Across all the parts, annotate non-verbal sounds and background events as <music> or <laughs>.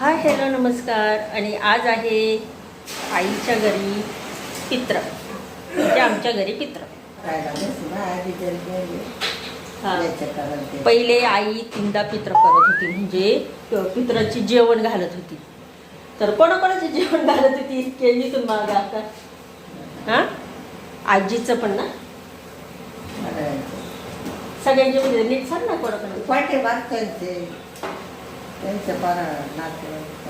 Hi hello नमस्कार. आणि आज आहे आईच्या घरी पित्र. म्हणजे आमच्या घरी पित्र. हा. पहिले आई तीनदा पित्र करत होती. म्हणजे पित्राची जेवण घालत होती. तर कोणाकोणाचे जेवण घालत होती? इतके इथून मागं आता. हां? आजीचं पण ना? सगळ्यांचे. म्हणजे नीट सांग ना कोणाकोणाचे. पाटे त्यांचे नातेवाईक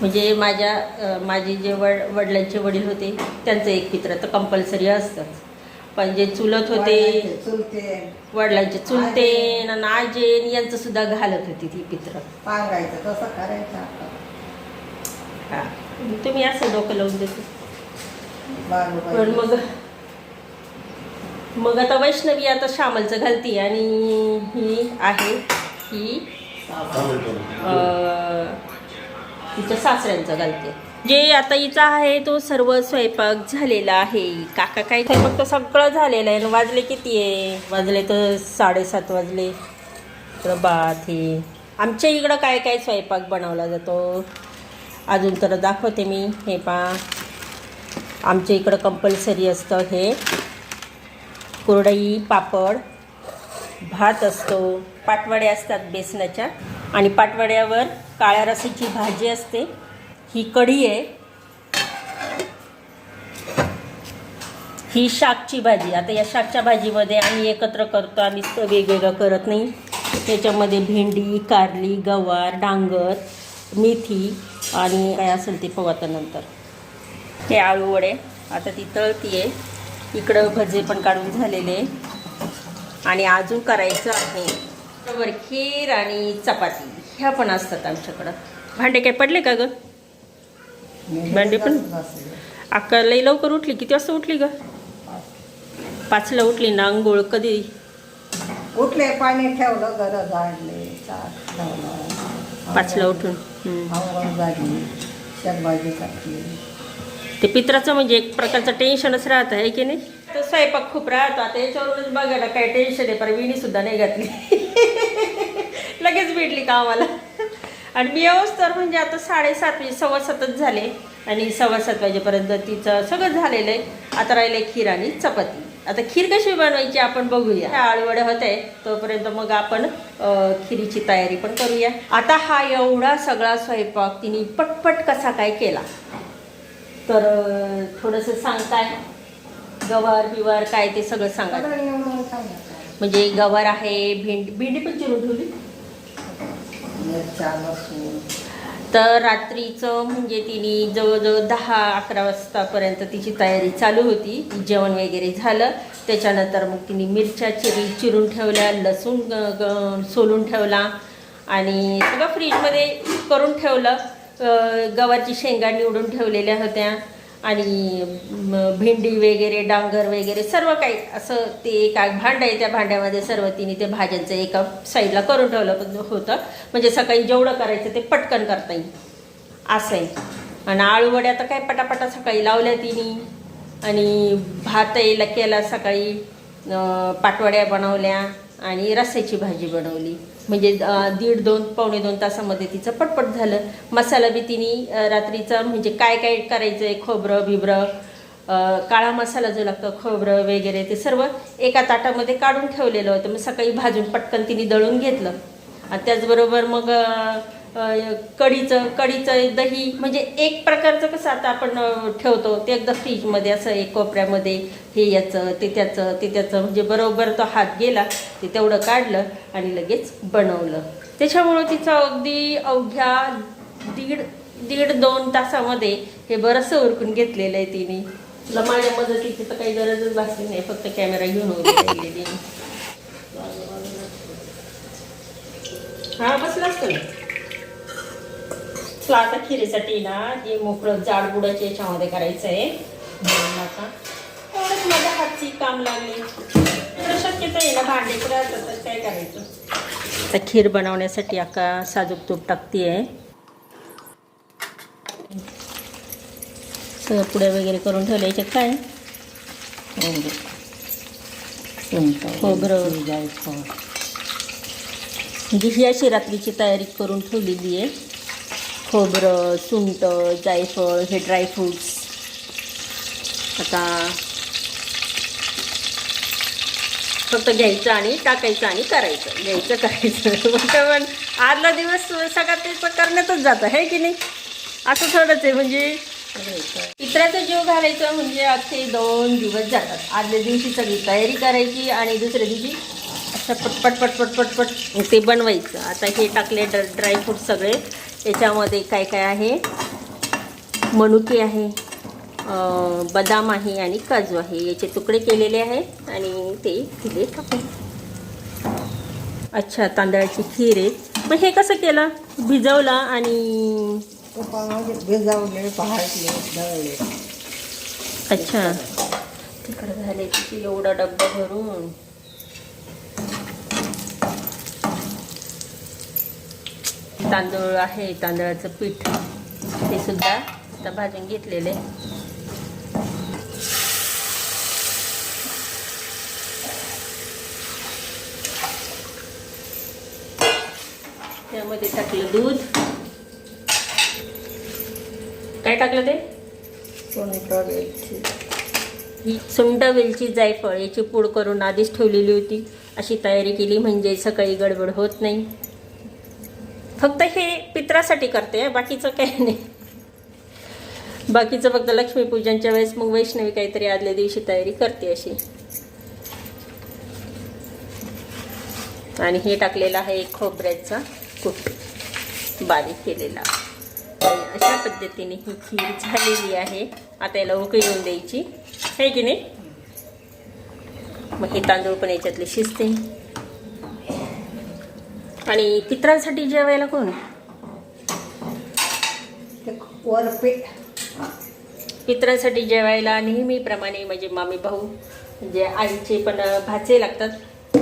म्हणजे माझ्या माझे जे वड वडिलांचे वडील होते त्यांचं एक पित्र तर कंपल्सरी असतंच. पण जे चुलत होते चुलते वडिलांचे चुलते न आजे न यांचं सुद्धा घालत होती ती पित्र पांगायचं तसं करायचं आपण हा. तुम्ही असं डोकं लावून देते पण मग मग आता वैष्णवी आता श्यामलचं घालती आणि ही आहे ही तिच्या सासऱ्यांचं घालते. जे आता हिचा आहे तो सर्व स्वयंपाक झालेला आहे. काका काय स्वयंपाक तर सगळं झालेलं आहे. वाजले किती आहे? वाजले तर साडेसात वाजले. इकडं भात हे आमच्या इकडं काय काय स्वयंपाक बनवला जातो? अजून तर दाखवते मी. हे पा. आमच्या इकडं कंपल्सरी असतं हे. कुरडई पापड भात असतो पाटवड्या असतात बेसनाच्या आणि पाटवड्यावर काळ्या रसाची भाजी असते. ही कढी आहे. ही शाकची भाजी. आता या शाकच्या भाजीमध्ये आम्ही एकत्र करतो आम्ही वेगवेगळं करत नाही. त्याच्यामध्ये भेंडी कारली गवार डांगर मेथी आणि काय असेल ते पाहू नंतर. हे आळू वडे आता ती तळती आहे इकडं भजे पण काढून झालेले. आणि अजून करायचं आहे बरोबर खीर आणि चपाती. ह्या पण असतात आमच्याकडं. भांडे काय पडले का ग? भांडे पण? अक्का लई लवकर उठली. किती वाजता उठली ग? पाचला उठली ना आंघोळ कधी? उठले पाणी ठेवलं चाट ठेवलं. पाचला उठून. ते पित्राचं म्हणजे एक प्रकारचं टेन्शनच राहतं आहे की नाही? तर स्वयंपाक खूप राहतो. आता याच्यावरूनच बघायला काही टेन्शन आहे पर विणी सुद्धा नाही घातली. <laughs> लगेच भेटली का आम्हाला आणि मी येऊच तर म्हणजे आता साडेसात म्हणजे सव्वा सातच झाले. आणि सव्वा सात वाजेपर्यंत तिचं सगळं झालेलं आहे. आता राहिले खीर आणि चपाती. आता खीर कशी बनवायची आपण बघूया. ह्या आळवडे होते तोपर्यंत मग आपण खिरीची तयारी पण करूया. आता हा एवढा सगळा स्वयंपाक तिने पटपट कसा काय केला? तर थोडंसं सांगताय? गवार बिवार काय ते सगळं सांगा. म्हणजे गवार आहे भेंडी भेंडी पण चिरून ठेवली? तर रात्रीचं म्हणजे तिने जवळजवळ दहा अकरा वाजतापर्यंत तिची तयारी चालू होती. जेवण वगैरे झालं. त्याच्यानंतर मग तिने मिरच्या चिरी चिरून ठेवल्या लसूण सोलून ठेवला आणि सगळं फ्रीजमध्ये करून ठेवलं. गव्हाची शेंगा निवडून ठेवलेल्या होत्या. आणि भेंडी वगैरे डांगर वगैरे सर्व काही असं ते एक भांडं आहे त्या भांड्यामध्ये सर्व तिने ते भाज्यांचं एका साईडला करून ठेवलं पण होतं. म्हणजे सकाळी जेवढं करायचं ते पटकन करता येईल. असं आहे. आणि आळूवड्या तर काय पटापटा सकाळी लावल्या तिने. आणि भात यायला केला सकाळी पाटवड्या बनवल्या. आणि रस्स्याची भाजी बनवली. म्हणजे दीड दोन पावणे दोन तासामध्ये तिचं पटपट झालं. मसाला बी तिने रात्रीचा म्हणजे काय काय करायचं आहे खोबरं बिबरं काळा मसाला जो लागतो खोबरं वगैरे ते सर्व एका ताटामध्ये काढून ठेवलेलं होतं. मग सकाळी भाजून पटकन तिने दळून घेतलं. आणि त्याचबरोबर मग कढीचं कढीचं दही म्हणजे एक प्रकारचं कसं आता आपण ठेवतो ते एकदा फ्रीजमध्ये असं एक कोपऱ्यामध्ये हे याचं ते त्याचं ते त्याचं म्हणजे बरोबर तो हात गेला ते तेवढं काढलं आणि लगेच बनवलं. त्याच्यामुळं तिचं अगदी अवघ्या दीड दीड दोन तासामध्ये हे बरंचसं उरकून घेतलेलं आहे तिने. तुला माझ्या मदतीची तर काही गरजच भासली नाही फक्त कॅमेरा घेऊन उभी हा बसला असतो ना आता खिरीसाठी ना हे मोकळं जाड बुडाच्या याच्यामध्ये करायचं आहे एवढंच माझ्या हातची काम लागली. शक्यतो आहे ना भांडे राहतं तर काय करायचं. आता खीर बनवण्यासाठी अक्का साजूक तूप टाकते आहे सगळं पुढे वगैरे करून ठेवल्या याच्यात काय? हो, खोबरं. जायचं म्हणजे ही अशी रात्रीची तयारी करून ठेवलेली आहे. खोबरं सुंट जायफळ हे ड्रायफ्रूट्स आता फक्त घ्यायचं आणि टाकायचं आणि करायचं. घ्यायचं करायचं. <laughs> फक्त पण आदला दिवस सगळा त्याचं करण्यातच जातं आहे की नाही? असं थोडंच आहे म्हणजे इतराचा जीव घालायचा म्हणजे अख्खे दोन दिवस जातात. आदल्या दिवशी सगळी तयारी करायची आणि दुसऱ्या दिवशी असं पटपट पटपट पटपट ते बनवायचं. आता हे टाकले ड्र ड्रायफ्रूट सगळे. याच्यामध्ये काय काय आहे? मनुके आहे बदाम आहे आणि काजू आहे. याचे तुकडे केलेले आहेत आणि ते दिले टाकून अच्छा तांदळाची खीर आहे. मग हे कसं केलं? भिजवला आणि भिजवले भाजले दळले. अच्छा. तिकडे झाले तिथे एवढा डब्बा भरून. तांदूळ आहे तांदळाचं पीठ ते सुद्धा आता भाजून घेतलेले त्यामध्ये टाकलं दूध. काय टाकलं ते? वेलची. ही सुंड वेलची जायफळ याची पूड करून आधीच ठेवलेली होती. अशी तयारी केली म्हणजे सकाळी गडबड होत नाही. फक्त हे पित्रासाठी करते बाकीचं काही नाही. बाकीचं फक्त लक्ष्मीपूजनच्या वेळेस मग वैष्णवी काहीतरी आदल्या दिवशी तयारी करते अशी. आणि हे टाकलेलं आहे एक खोबऱ्याचा कूट. बारीक केलेला. अशा पद्धतीने ही खीर झालेली आहे. आता याला उकळी येऊन द्यायची. आहे की नाही? मग हे तांदूळ पण याच्यातले शिजते. आणि पित्रांसाठी जेवायला कोण? पित्रांसाठी जेवायला नेहमीप्रमाणे माझे मामी भाऊ म्हणजे आईचे पण भाचे लागतात.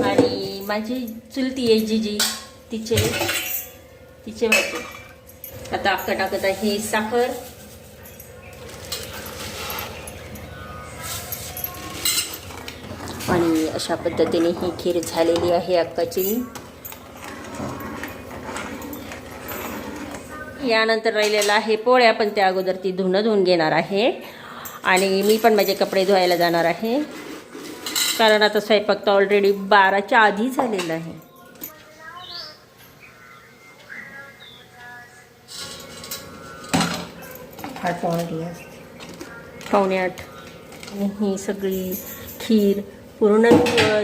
आणि माझी चुलती आहे जीजी तिचे तिचे भाचे. आता अक्का टाकत आहे ही साखर. आणि अशा पद्धतीने ही खीर झालेली आहे अक्काची. यानंतर राहिलेलं आहे पोळ्या पण त्या अगोदर ती धुणं धुवून घेणार आहे. आणि मी पण माझे कपडे धुवायला जाणार आहे. कारण आता स्वयंपाक तर ऑलरेडी बाराच्या आधी झालेला आहे. पावणे आठ. ही सगळी खीर पूर्ण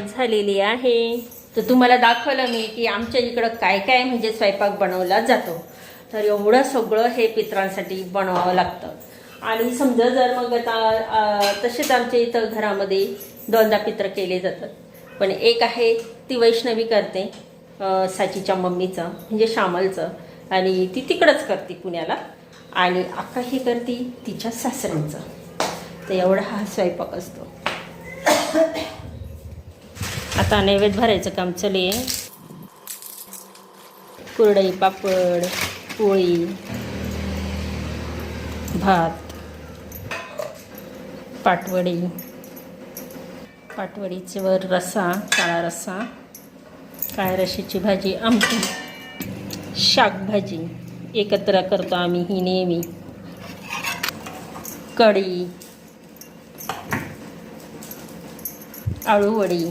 झालेली आहे. तर तुम्हाला दाखवलं मी की आमच्या इकडं काय काय म्हणजे स्वयंपाक बनवला जातो. तर एवढं सगळं हे पित्रांसाठी बनवावं लागतं. आणि समजा जर मग आता तसेच आमच्या इथं घरामध्ये दोनदा पित्र केले जातात. पण एक आहे ती वैष्णवी करते साचीच्या मम्मीचं म्हणजे श्यामलचं. आणि ती तिकडंच करते पुण्याला. आणि अक्का ही करते तिच्या सासऱ्यांचं. तर एवढा हा स्वयंपाक असतो. आता नैवेद्य भरायचं काम चले कुरडई पापड. पोळी भात पाटवडी पाटवडीचे वर रसा काळा रसा काळ्या रशीची भाजी आमटी शाकभाजी एकत्र करतो आम्ही ही नेहमी. कढी आळूवडी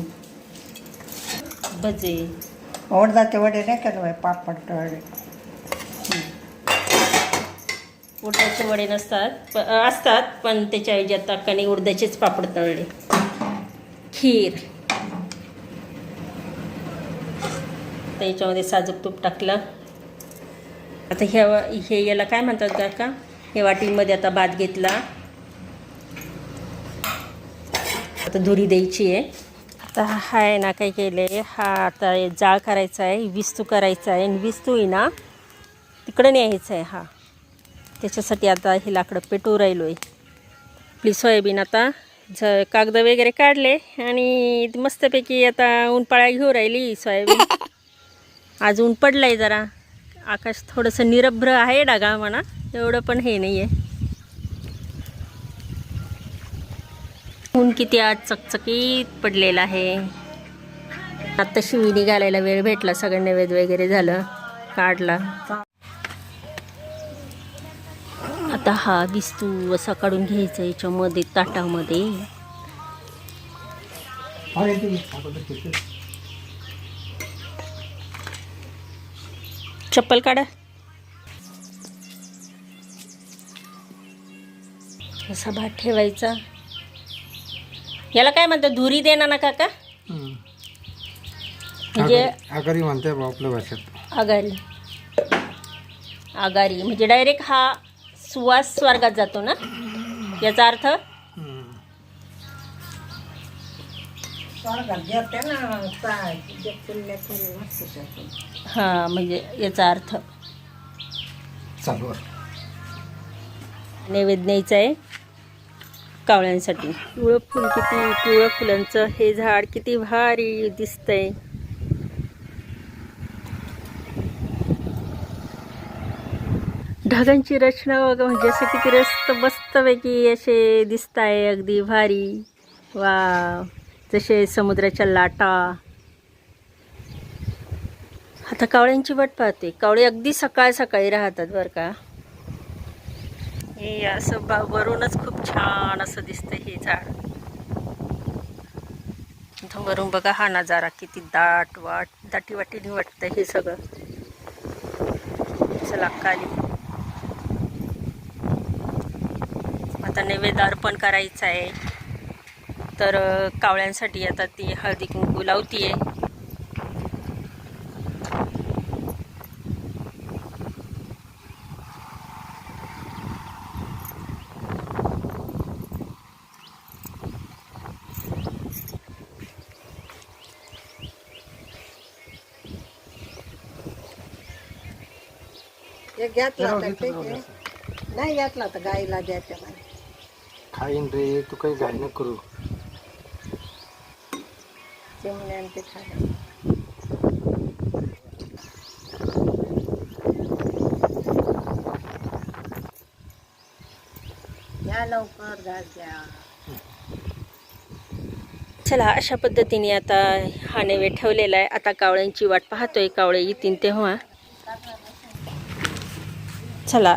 भजे. ओढदाचे वडे नाही केलं पापड तळले उडदाचे वडे नसतात प असतात पण त्याच्याऐवजी आता कणी उडदाचेच पापड तळले. खीर. आता याच्यामध्ये साजूक तूप टाकलं. आता ह्या हे याला काय म्हणतात का का हे वाटीमध्ये आता भात घेतला. आता धुरी द्यायची आहे. आता हा आहे ना काय आहे हा आता जाळ करायचा आहे विस्तू करायचा आहे. आणि विस्तू आहे ना तिकडं न्यायचं आहे हा. त्याच्यासाठी आता हे लाकडं पेटवू राहिलो आहे. आपली सोयाबीन आता झ कागद वगैरे काढले आणि मस्तपैकी आता ऊनपाळ्या घेऊ राहिली सोयाबीन. <laughs> आज ऊन पडलं आहे जरा. आकाश थोडंसं निरभ्र आहे डागा म्हणा एवढं पण हे नाही आहे ऊन किती आज चकचकीत पडलेलं आहे. आत्ता शिवी घालायला वेळ भेटला सगळं नैवेद्य वगैरे झालं काढला. आता हा विस्तू असा काढून घ्यायचा याच्यामध्ये ताटामध्ये. चप्पल काढा. असा भात ठेवायचा. याला काय म्हणतात धुरी देणार ना काका? म्हणजे आकारी म्हणते आपल्या भाषेत. आगारी आगारी म्हणजे डायरेक्ट हा सुवास स्वर्गात जातो ना? याचा अर्थ. हा म्हणजे याचा अर्थ. चालू आहे. नैवेद्य न्यायचं आहे कावळ्यांसाठी. पिवळं फुल किती पिवळं फुलांचं हे झाड किती भारी दिसतंय. ढगांची रचना बघा म्हणजे असं किती रस्त मस्तपैकी असे दिसत आहे अगदी भारी. वा जसे समुद्राच्या लाटा. आता कावळ्यांची वाट पाहते. कावळे अगदी सकाळ सकाळी राहतात बरं का. हे असं बा वरूनच खूप छान असं दिसतं हे झाड. इथं वरून बघा हा नजारा किती दाट वाट दाटी वाटीने वाटतं हे सगळं. चला खाली आता नैवेद्य अर्पण करायचं आहे. तर कावळ्यांसाठी आता ती हळदी कुंकू लावतीये. घेतला आहे नाही घेतला तर गाईला द्यायच्या नाही खाईन रे तू काही घाई न करू ते खायला लवकर घास चला अशा पद्धतीने आता हा नैवेद्य ठेवलेला आहे. आता कावळ्यांची वाट पाहतोय. कावळे येतील तेव्हा. चला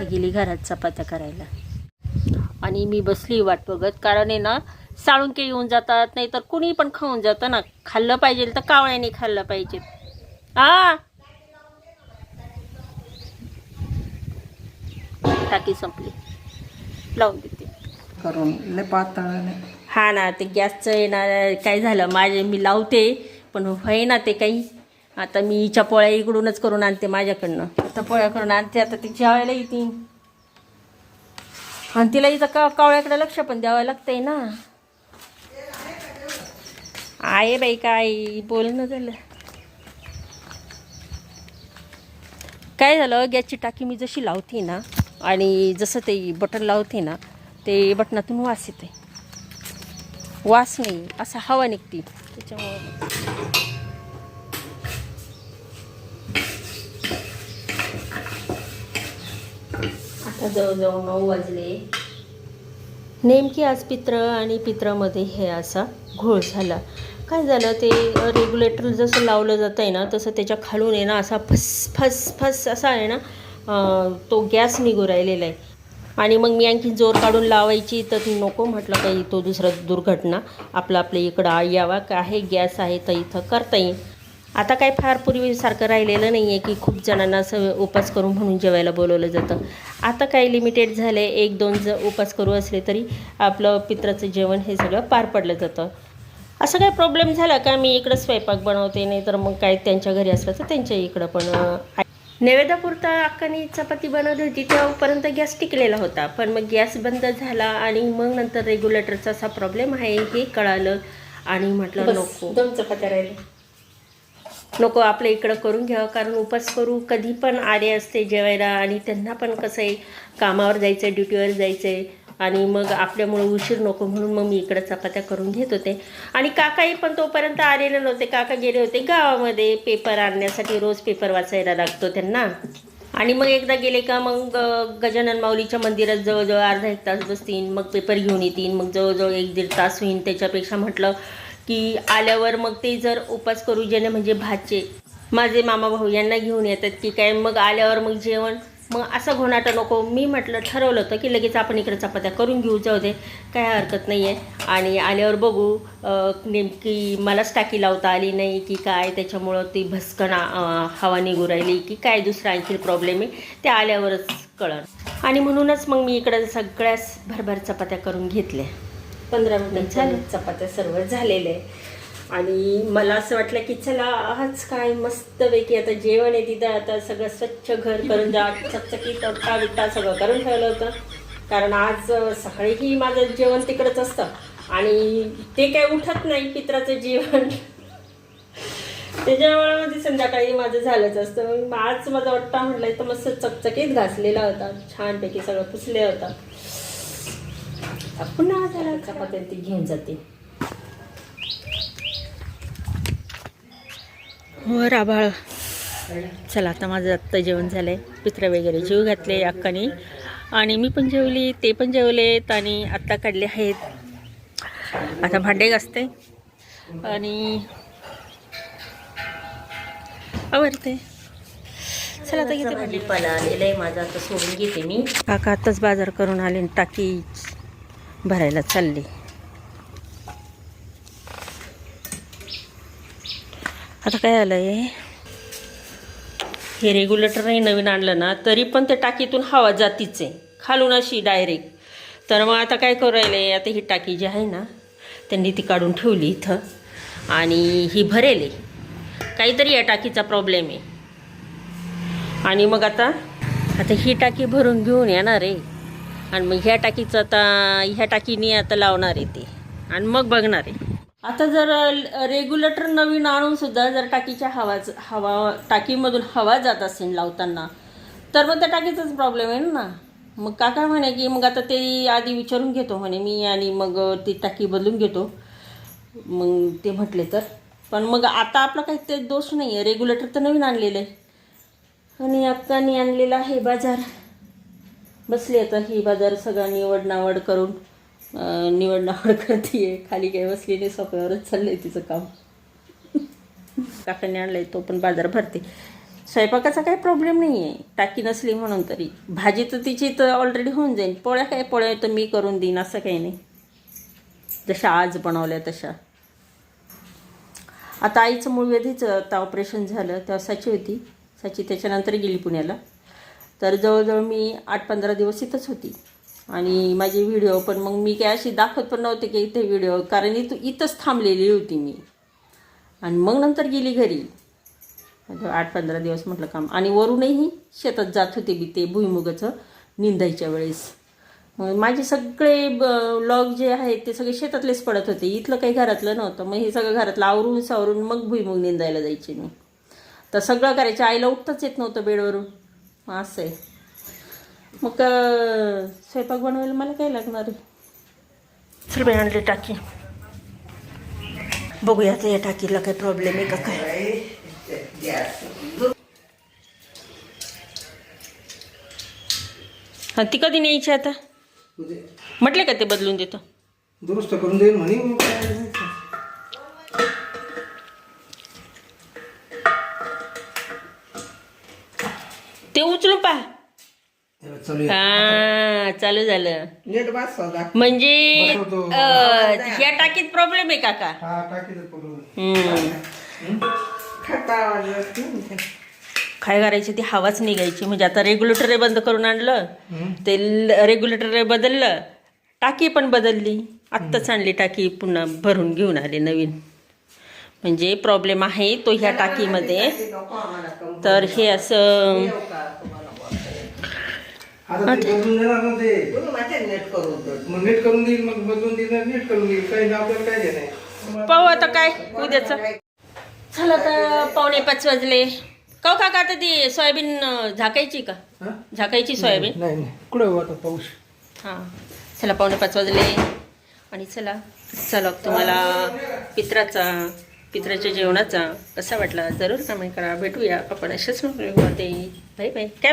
गेली घरात चपात्या करायला आणि मी बसली वाट बघत कारण आहे ना साळुंके येऊन जातात नाही तर कुणी पण खाऊन जातं ना खाल्लं पाहिजे तर कावळ्याने खाल्लं पाहिजे. आ? टाकी संपली. लावून देते. करून लय पातळ नाही हा ना ते गॅसचं येणार काय झालं माझे मी लावते पण होय ना ते काही. आता मी हिच्या पोळ्या इकडूनच करून आणते माझ्याकडनं. आता पोळ्या करून आणते आता ती जेवायला येते. आणि तिला इथं का कावळ्याकडे लक्ष पण द्यावं लागतंय ना. आहे बाई काय बोलणं झालं काय झालं गॅसची टाकी मी जशी लावते ना आणि जसं ते बटन लावते ना ते बटनातून वास येते वास नाही असा हवा निघते. त्याच्यामुळे आता जवळजवळ नऊ वाजले. नेमकी आज पित्र आणि पित्रामध्ये हे असा घोळ झाला. काय झालं? ते रेग्युलेटर जसं लावलं जातं आहे ना तसं त्याच्या खालून आहे ना असा फस फस फस असा आहे ना तो गॅस निघू राहिलेला आहे. आणि मग मी आणखी जोर काढून लावायची तर ती नको म्हटलं काही तो दुसरा दुर्घटना. आपलं आपल्या इकडं यावा का आहे गॅस आहे तर इथं करता येईल. आता काय फार पूर्वीसारखं राहिलेलं नाही आहे की खूप जणांना असं उपास करू म्हणून जेवायला बोलवलं जातं. आता काय लिमिटेड झालं आहे एक दोन ज उपास करू असले तरी आपलं पित्राचं जेवण हे सगळं पार पडलं जातं. असं काय प्रॉब्लेम झाला का? मी इकडं स्वयंपाक बनवते नाही तर मग काय त्यांच्या घरी असलं तर त्यांच्या इकडं पण. नैवेद्यापुरता अक्कानी चपाती बनवली होती तेव्हापर्यंत गॅस टिकलेला होता. पण मग गॅस बंद झाला आणि मग नंतर रेग्युलेटरचा असा प्रॉब्लेम आहे हे कळालं आणि म्हटलं नको. दोन चपात्या राहिले नको आपल्या इकडं करून घ्यावं कारण उपास करू. कधी पण आले असते जेवायला आणि त्यांना पण कसं आहे कामावर जायचं आहे ड्युटीवर जायचं आहे आणि मग आपल्यामुळं उशीर नको म्हणून मग मी इकडं चपात्या करून घेत होते. आणि काकाही पण तोपर्यंत आलेले नव्हते. काका गेले होते गावामध्ये पेपर आणण्यासाठी. रोज पेपर वाचायला लागतो त्यांना. आणि मग एकदा गेले का मग गजानन माऊलीच्या मंदिरात जवळजवळ अर्धा एक तास बसतील मग पेपर घेऊन येतील मग जवळजवळ एक दीड तास होईल त्याच्यापेक्षा म्हटलं की आल्यावर मग ते जर उपास करू जेणे म्हणजे भाचे. माझे मामा भाऊ यांना घेऊन येतात की काय? मग आल्यावर मग जेवण मग असं घोणाटं नको. मी म्हटलं ठरवलं होतं की लगेच आपण इकडे चपात्या करून घेऊ जाऊ दे. काय हरकत नाही आहे आणि आल्यावर बघू नेमकी मलाच टाकी लावता आली नाही की काय? त्याच्यामुळं ती भस्कन अ, हवा निघू राहिली की काय? दुसरा आणखी प्रॉब्लेम आहे. ते आल्यावरच कळण आणि म्हणूनच मग मी इकडे सगळ्याच भरभर चपात्या करून घेतल्या. पंधरा मिनिट झाले. चपात्या सर्व झालेले आहे आणि मला असं वाटलं की चला आज काय मस्तपैकी आता जेवण आहे तिथं आता सगळं स्वच्छ घर करून जा चकचकीत तट्टा बिट्टा सगळं करून ठेवलं होतं. कारण आज सकाळीही माझं जेवण तिकडंच असतं. आणि ते काय उठत नाही पित्राचं जेवण. त्याच्यामुळे संध्याकाळी माझं झालंच असतं. मग आज माझा वट्टा म्हटलं तर मस्त चकचकीत घासलेला होता. छानपैकी सगळं पुसले होता. पुन्हा झाला चपात्या ती घेऊन जाते. वर आभाळ चला आता माझं आत्ता जेवण झालं आहे पित्र वगैरे जेव घातले अक्कानी. आणि मी पण जेवली ते पण जेवलेत आणि आत्ता काढले आहेत. आता भांडे घासते. आणि आवडते चला आता घेते भाजीपाला आलेलं आहे माझं आता सोडून घेते मी. काका आत्ताच बाजार करून आले टाकी भरायला चालली. आता काय आलं आहे हे रेग्युलेटरही नवीन आणलं ना तरी पण त्या टाकीतून हवा जातीच. आहे खालून अशी डायरेक्ट तर मग आता काय करू राहिले? आता ही टाकी जी आहे ना त्यांनी ती काढून ठेवली इथं. आणि ही भरेल. आहे काहीतरी या टाकीचा प्रॉब्लेम आहे. आणि मग आता आता ही टाकी भरून घेऊन येणार आहे. आणि मग ह्या टाकीचं आता ह्या टाकीने आता लावणार आहे ते. आणि मग बघणार आहे. आता जर रेग्युलेटर नवीन आणून सुद्धा जर टाकीच्या हवा हवा टाकीमधून हवा जात असेल लावताना तर मग त्या टाकीचाच प्रॉब्लेम आहे ना. मग काका म्हणे की मग आता ते आधी विचारून घेतो म्हणे मी आणि मग ती टाकी बदलून घेतो. मग ते म्हटले तर. पण मग आता आपला काही ते दोष नाही आहे रेग्युलेटर तर नवीन आणलेलं आहे. आणि आत्तानी आणलेला आहे बाजार. बसली आता ही बाजार सगळा निवड नावड करून. निवडणावड करते खाली काही बसली नाही सोप्यावरच चाललंय तिचं काम. काकाने आणलंय तो पण बाजार भरते. स्वयंपाकाचा काही प्रॉब्लेम नाही आहे टाकी नसली म्हणून तरी. भाजी तर तिची तर ऑलरेडी होऊन जाईल. पोळ्या काय पोळ्या तर मी करून देईन असं काही नाही. जशा आज बनवल्या तशा. आता आईचं मूळ व्याधीचं आता ऑपरेशन झालं तेव्हा साची होती. साची त्याच्यानंतर गेली पुण्याला. तर जवळजवळ मी आठ पंधरा दिवस इथंच होती. आणि माझे व्हिडिओ पण मग मी काय अशी दाखवत पण नव्हते की इथे व्हिडिओ कारण इथं इथंच थांबलेली होती मी. आणि मग नंतर गेली घरी. आठ पंधरा दिवस म्हटलं काम. आणि वरूनही शेतात जात होते मी ते भुईमुगाचं निंदायच्या वेळेस. मग माझे सगळे लॉग जे आहेत ते सगळे शेतातलेच पडत होते. इथलं काही घरातलं नव्हतं. मग हे सगळं घरातलं आवरून सावरून मग भुईमुग निंदायला जायचे मी. तर सगळं करायचे आईला उठताच येत नव्हतं बेडवरून. असं आहे. मग स्वयंपाक बनवायला मला काय लागणार? आहे बाई आणली टाकी. बघूया आता या टाकीला काय प्रॉब्लेम आहे का काय. हा ती कधी न्यायची आता? म्हटले का ते बदलून देतो? दुरुस्त करून देईल म्हणे. चालू. हा चालू झालं. नीट बस म्हणजे बसवतो. अं, या टाकीत प्रॉब्लेम आहे काका. हा टाकीचं पकडून हम्म. खटा काय करायची ती हवाच निघायची. म्हणजे आता रेग्युलेटर बंद करून आणलं. ते रेग्युलेटर बदललं. टाकी पण बदलली. आत्ताच आणली टाकी पुन्हा भरून घेऊन आले नवीन. म्हणजे प्रॉब्लेम आहे तो ह्या टाकीमध्ये. तर हे असं आता ते बदलून देणार ना ते. माझ्या नीट करून दे. मग नीट करून देईल मग बदलून देईल नीट करून देईल. काही नाही, आपल्याला काय देणार? पाहू आता काय उद्याचं. चला तर पावणे पाच वाजले. का हो काका आता ती सोयाबीन अं, झाकायची का? हा? झाकायची सोयाबीन? नाही नाही. कुठं हो आता पाऊस? हां. चला पावणे पाच वाजले. आणि चला चला तुम्हाला पित्राचा पित्राच्या जेवणाचा कसा वाटला? जरूर कमेंट करा. भेटूया आपण अशाच ते बाय बाय. काय म्हण-